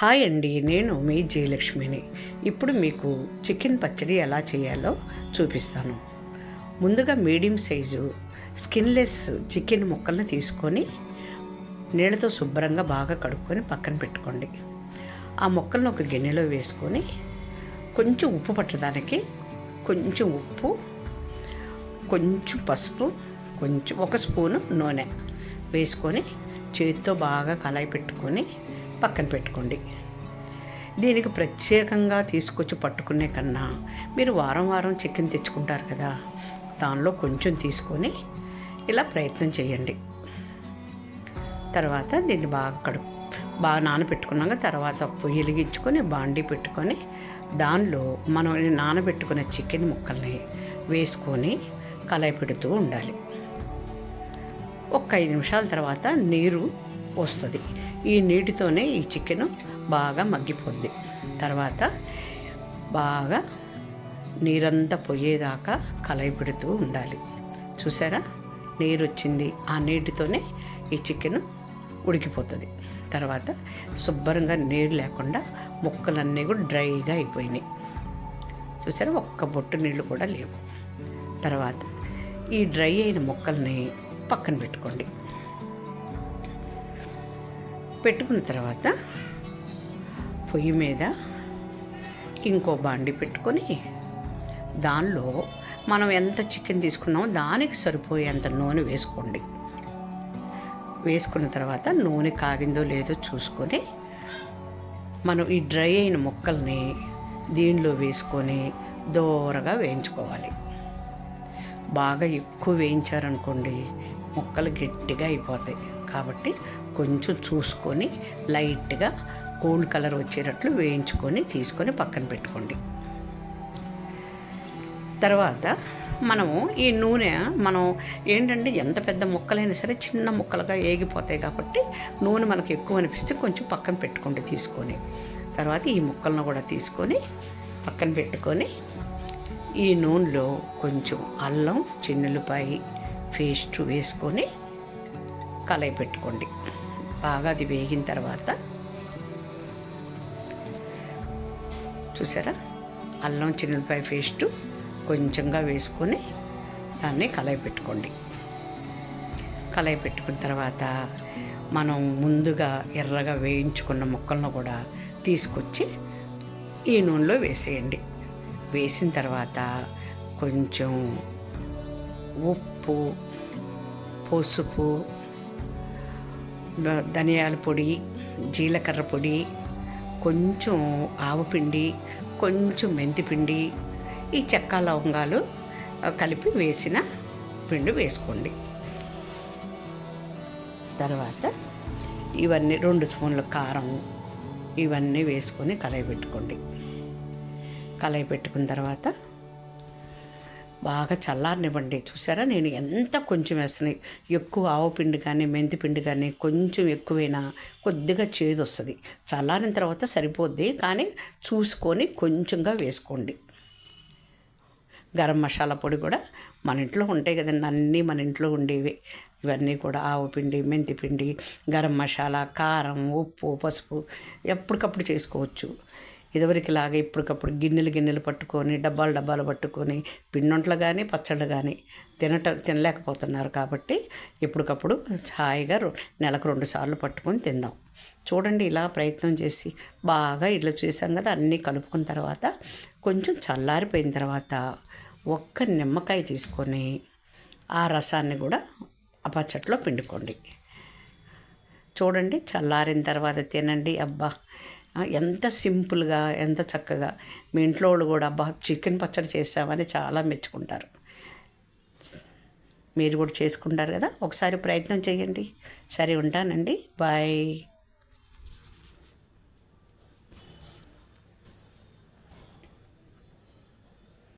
Hi అండి నేను మీ జయలక్ష్మిని. ఇప్పుడు మీకు చికెన్ పచ్చడి ఎలా చేయాలో చూపిస్తాను. ముందుగా మీడియం సైజు స్కిన్లెస్ చికెన్ ముక్కలను తీసుకొని నీళ్ళతో శుభ్రంగా బాగా కడుక్కొని పక్కన పెట్టుకోండి. ఆ ముక్కలను ఒక గిన్నెలో వేసుకొని కొంచెం ఉప్పు పట్టడానికి కొంచెం ఉప్పు కొంచెం పసుపు కొంచెం ఒక స్పూను నూనె వేసుకొని చేతితో బాగా కలాయి పెట్టుకొని పక్కన పెట్టుకోండి. దీనికి ప్రత్యేకంగా తీసుకొచ్చి పట్టుకునే కన్నా మీరు వారం వారం చికెన్ తెచ్చుకుంటారు కదా దానిలో కొంచెం తీసుకొని ఇలా ప్రయత్నం చేయండి. తర్వాత దీన్ని బాగా కడుపు బాగా నానబెట్టుకున్నాక తర్వాత పొయ్యి వెలిగించుకొని బాండీ పెట్టుకొని దానిలో మనం నానబెట్టుకున్న చికెన్ ముక్కల్ని వేసుకొని కలాయి పెడుతూ ఉండాలి. ఒక ఐదు నిమిషాల తర్వాత నీరు వస్తుంది. ఈ నీటితోనే ఈ చికెన్ బాగా మగ్గిపోద్ది. తర్వాత బాగా నీరంతా పోయేదాకా కలయి పెడుతూ ఉండాలి. చూసారా? నీరు వచ్చింది ఆ నీటితోనే ఈ చికెన్ ఉడికిపోతుంది. తర్వాత శుభ్రంగా నీరు లేకుండా ముక్కలన్నీ కూడా డ్రైగా అయిపోయినాయి. చూసారా? ఒక్క బొట్టు నీళ్ళు కూడా లేవు. తర్వాత ఈ డ్రై అయిన ముక్కల్ని పక్కన పెట్టుకోండి. పెట్టుకున్న తర్వాత పొయ్యి మీద ఇంకో బాండి పెట్టుకొని దానిలో మనం ఎంత చికెన్ తీసుకున్నామో దానికి సరిపోయేంత నూనె వేసుకోండి. వేసుకున్న తర్వాత నూనె కాగిందో లేదో చూసుకొని మనం ఈ డ్రై అయిన ముక్కల్ని దీనిలో వేసుకొని దూరగా వేయించుకోవాలి. బాగా ఎక్కువ వేయించారనుకోండి ముక్కలు గట్టిగా అయిపోతాయి. కాబట్టి కొంచెం చూసుకొని లైట్గా గోల్డ్ కలర్ వచ్చేటట్లు వేయించుకొని తీసుకొని పక్కన పెట్టుకోండి. తర్వాత మనము ఈ నూనె మనం ఏంటంటే ఎంత పెద్ద ముక్కలైనా సరే చిన్న ముక్కలుగా ఏగిపోతాయి కాబట్టి నూనె మనకు ఎక్కువ అనిపిస్తే కొంచెం పక్కన పెట్టుకోండి తీసుకొని. తర్వాత ఈ ముక్కలను కూడా తీసుకొని పక్కన పెట్టుకొని ఈ నూనెలో కొంచెం అల్లం చిన్నులపాయి పేస్ట్ వేసుకొని కలయి పెట్టుకోండి. బాగా అది వేగిన తర్వాత చూసారా? అల్లం చిన్నపాయ పేస్ట్ కొంచెంగా వేసుకొని దాన్ని కలయి పెట్టుకోండి. కలయి పెట్టుకున్న తర్వాత మనం ముందుగా ఎర్రగా వేయించుకున్న ముక్కలను కూడా తీసుకొచ్చి ఈ నూనెలో వేసేయండి. వేసిన తర్వాత కొంచెం ఉప్పు పసుపు ధనియాల పొడి జీలకర్ర పొడి కొంచెం ఆవపిండి కొంచెం మెంతిపిండి ఈ చెక్క లవంగాలు కలిపి వేసిన పిండి వేసుకోండి. తర్వాత ఇవన్నీ రెండు స్పూన్ల కారం ఇవన్నీ వేసుకొని కలయి పెట్టుకోండి. కలయి పెట్టుకున్న తర్వాత బాగా చల్లారనివ్వండి. చూసారా నేను ఎంత కొంచెం వేస్తున్నాయి ఎక్కువ ఆవు పిండి కానీ మెంతి పిండి కానీ కొంచెం ఎక్కువైనా కొద్దిగా చేదు వస్తుంది చల్లారిన తర్వాత సరిపోద్ది. కానీ చూసుకొని కొంచెంగా వేసుకోండి. గరం మసాలా పొడి కూడా మన ఇంట్లో ఉంటాయి కదండి. అన్నీ మన ఇంట్లో ఉండేవి. ఇవన్నీ కూడా ఆవు పిండి మెంతి పిండి గరం మసాలా కారం ఉప్పు పసుపు ఎప్పటికప్పుడు చేసుకోవచ్చు. ఇదివరకు లాగా ఇప్పటికప్పుడు గిన్నెలు గిన్నెలు పట్టుకొని డబ్బాలు డబ్బాలు పట్టుకొని పిండొంట్లు కానీ పచ్చళ్ళు కానీ తినట తినలేకపోతున్నారు కాబట్టి ఇప్పటికప్పుడు హాయిగా నెలకు రెండు సార్లు పట్టుకొని తిందాం. చూడండి ఇలా ప్రయత్నం చేసి బాగా ఇట్లా చేసాం కదా అన్నీ కలుపుకున్న తర్వాత కొంచెం చల్లారిపోయిన తర్వాత ఒక్క నిమ్మకాయ తీసుకొని ఆ రసాన్ని కూడా ఆ పచ్చట్లో పిండుకోండి. చూడండి చల్లారిన తర్వాత తినండి. అబ్బా! ఎంత సింపుల్గా ఎంత చక్కగా మీ ఇంట్లో వాళ్ళు కూడా అబ్బా చికెన్ పచ్చడి చేసామని చాలా మెచ్చుకుంటారు. మీరు కూడా చేసుకుంటారు కదా? ఒకసారి ప్రయత్నం చేయండి. సరే ఉంటానండి. బాయ్.